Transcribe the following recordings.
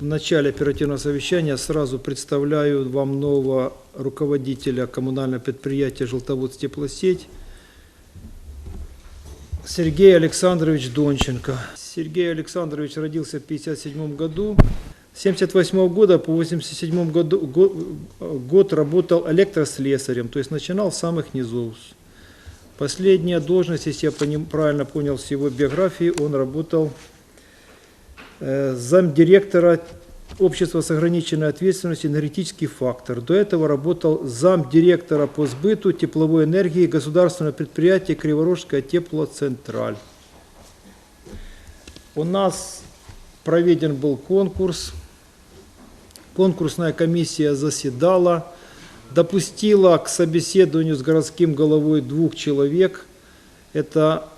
В начале оперативного совещания сразу представляю вам нового руководителя коммунального предприятия «Желтоводс теплосеть» Сергей Александрович Донченко. Сергей Александрович родился в 1957 году. С 1978 года по 1987 году, го- год работал электрослесарем, то есть начинал с самых низов. Последняя должность, если я правильно понял с его биографии, он работал замдиректора общества с ограниченной ответственностью «Энергетический фактор». До этого работал замдиректора по сбыту тепловой энергии государственного предприятия Криворожская теплоцентраль. У нас проведен был конкурс. Конкурсная комиссия заседала, допустила к собеседованию с городским головой двух человек. Это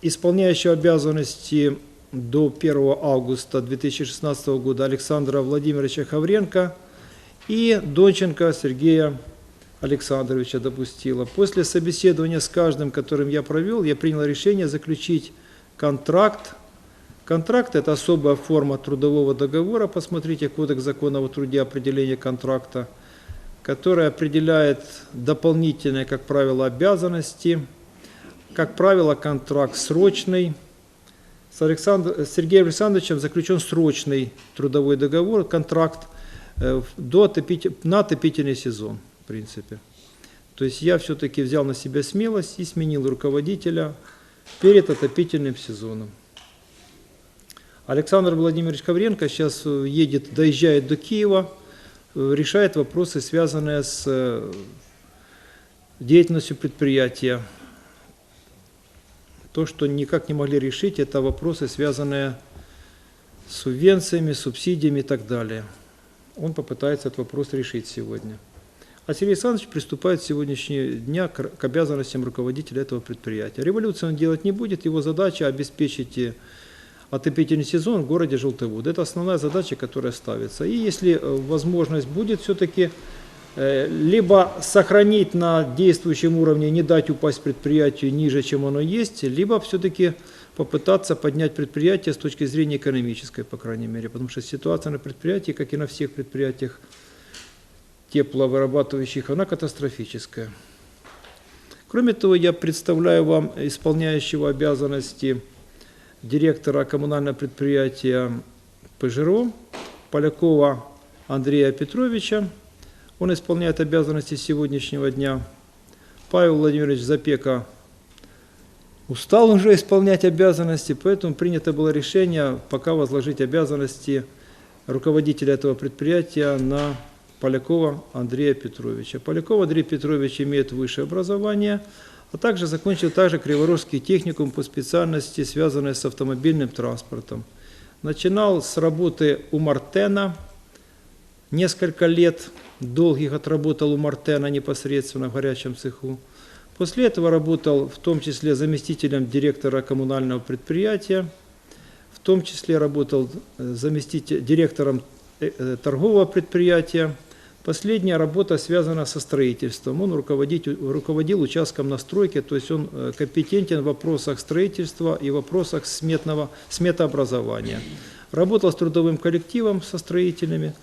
исполняющий обязанности до 1 августа 2016 года Александра Владимировича Хавренко и Донченко Сергея Александровича допустила. После собеседования с каждым, которым я провел, я принял решение заключить контракт. Контракт – это особая форма трудового договора, посмотрите Кодекс закона о труде определение контракта, который определяет дополнительные, как правило, обязанности. Как правило, контракт срочный. С, Александр... с Сергеем Александровичем заключен срочный трудовой договор, контракт э, до отопите- на отопительный сезон, в принципе. То есть я все-таки взял на себя смелость и сменил руководителя перед отопительным сезоном. Александр Владимирович Ковренко сейчас э, едет, доезжает до Киева, э, решает вопросы, связанные с э, деятельностью предприятия. То, что никак не могли решить, это вопросы, связанные с субвенциями, субсидиями и так далее. Он попытается этот вопрос решить сегодня. А Сергей Александрович приступает с сегодняшнего дня к обязанностям руководителя этого предприятия. Революцию он делать не будет, его задача обеспечить э, отопительный сезон в городе Желтовод. Это основная задача, которая ставится. И если э, возможность будет все-таки либо сохранить на действующем уровне, не дать упасть предприятию ниже, чем оно есть, либо все-таки попытаться поднять предприятие с точки зрения экономической, по крайней мере, потому что ситуация на предприятии, как и на всех предприятиях тепловырабатывающих, она катастрофическая. Кроме того, я представляю вам исполняющего обязанности директора коммунального предприятия ПЖРО Полякова Андрея Петровича. Он исполняет обязанности сегодняшнего дня. Павел Владимирович Запека устал уже исполнять обязанности, поэтому принято было решение пока возложить обязанности руководителя этого предприятия на Полякова Андрея Петровича. Поляков Андрей Петрович имеет высшее образование, а также закончил также Криворожский техникум по специальности, связанной с автомобильным транспортом. Начинал с работы у Мартена, несколько лет долгих отработал у Мартена непосредственно в горячем цеху. После этого работал в том числе заместителем директора коммунального предприятия, в том числе работал э, заместитель, директором э, э, торгового предприятия. Последняя работа связана со строительством. Он руководить- руководил участком на стройке, то есть он компетентен в вопросах строительства и вопросах сметного, сметообразования. Работал с трудовым коллективом, со строителями.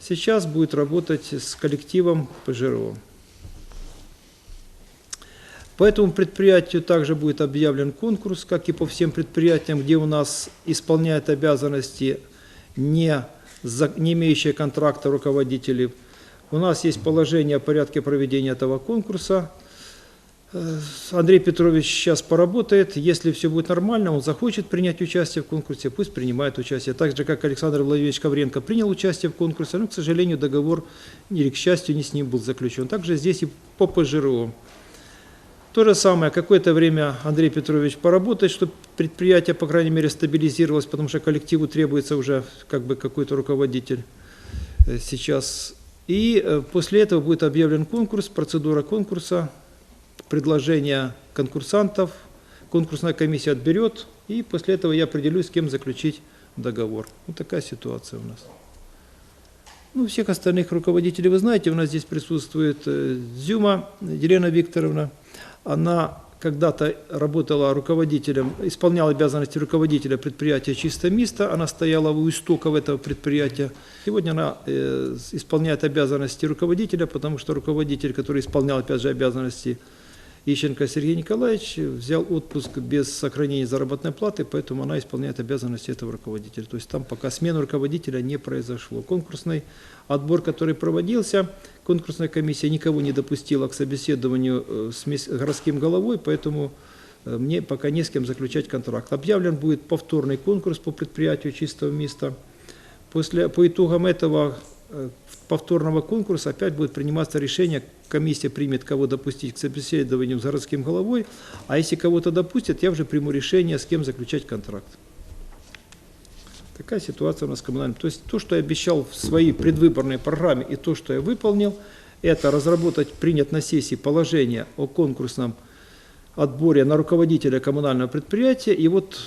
Сейчас будет работать с коллективом ПЖРО. По этому предприятию также будет объявлен конкурс, как и по всем предприятиям, где у нас исполняют обязанности не, за- не имеющие контракта руководители. У нас есть положение о порядке проведения этого конкурса. Андрей Петрович сейчас поработает. Если все будет нормально, он захочет принять участие в конкурсе, пусть принимает участие. Так же, как Александр Владимирович Ковренко принял участие в конкурсе, но, к сожалению, договор, или к счастью, не с ним был заключен. Также здесь и по ПЖРО. То же самое, какое-то время Андрей Петрович поработает, чтобы предприятие, по крайней мере, стабилизировалось, потому что коллективу требуется уже как бы какой-то руководитель э, сейчас. И э, после этого будет объявлен конкурс, процедура конкурса, предложения конкурсантов, конкурсная комиссия отберет, и после этого я определюсь, с кем заключить договор. Вот такая ситуация у нас. Ну, всех остальных руководителей вы знаете, у нас здесь присутствует э, Зюма Елена Викторовна. Она когда-то работала руководителем, исполняла обязанности руководителя предприятия «Чистое место», она стояла у истоков этого предприятия. Сегодня она э, исполняет обязанности руководителя, потому что руководитель, который исполнял, опять же, обязанности Ищенко Сергей Николаевич, взял отпуск без сохранения заработной платы, поэтому она исполняет обязанности этого руководителя. То есть там пока смена руководителя не произошло. Конкурсный отбор, который проводился, конкурсная комиссия никого не допустила к собеседованию э, с городским головой, поэтому э, мне пока не с кем заключать контракт. Объявлен будет повторный конкурс по предприятию чистого места. После, по итогам этого повторного конкурса опять будет приниматься решение, комиссия примет, кого допустить к собеседованию с городским головой, а если кого-то допустят, я уже приму решение, с кем заключать контракт. Такая ситуация у нас коммунальная. То есть то, что я обещал в своей предвыборной программе и то, что я выполнил, это разработать, принять на сессии положение о конкурсном отборе на руководителя коммунального предприятия. И вот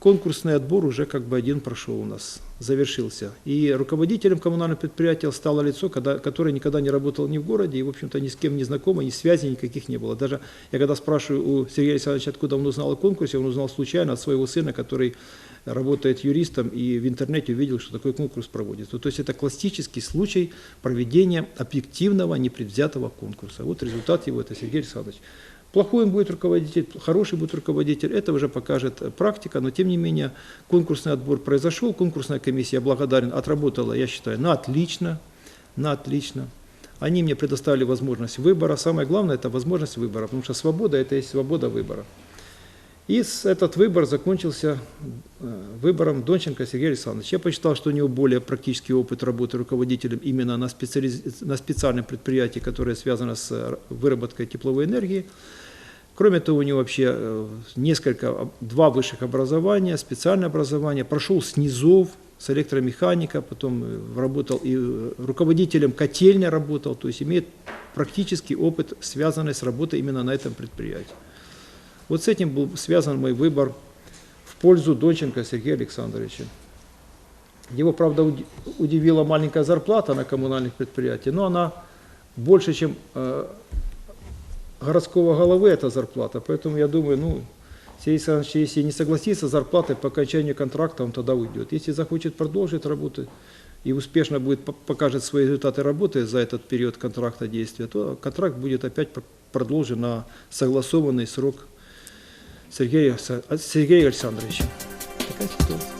конкурсный отбор уже как бы один прошел у нас, завершился. И руководителем коммунального предприятия стало лицо, когда, которое никогда не работало ни в городе, и, в общем-то, ни с кем не знакомо, ни связи никаких не было. Даже я когда спрашиваю у Сергея Александровича, откуда он узнал о конкурсе, он узнал случайно от своего сына, который работает юристом и в интернете увидел, что такой конкурс проводится. То есть это классический случай проведения объективного, непредвзятого конкурса. Вот результат его, это Сергей Александрович. Плохой он будет руководитель, хороший будет руководитель, это уже покажет практика, но тем не менее конкурсный отбор произошел, конкурсная комиссия, благодарен, отработала, я считаю, на отлично, на отлично. Они мне предоставили возможность выбора, самое главное это возможность выбора, потому что свобода это есть свобода выбора. И этот выбор закончился э, выбором Донченко Сергея Александровича. Я посчитал, что у него более практический опыт работы руководителем именно на, специализ- на специальном предприятии, которое связано с э, выработкой тепловой энергии. Кроме того, у него вообще э, несколько, два высших образования, специальное образование, прошел с низов, с электромеханика, потом работал и руководителем котельня работал, то есть имеет практический опыт, связанный с работой именно на этом предприятии. Вот с этим был связан мой выбор в пользу Донченко Сергея Александровича. Его, правда, уди- удивила маленькая зарплата на коммунальных предприятиях, но она больше, чем э, городского головы эта зарплата. Поэтому я думаю, ну, Сергей Александрович, если не согласится с зарплатой по окончанию контракта, он тогда уйдет. Если захочет продолжить работать и успешно будет по- покажет свои результаты работы за этот период контракта действия, то контракт будет опять пр- продолжен на согласованный срок Сергея, Сергея Александровича. Такая ситуация.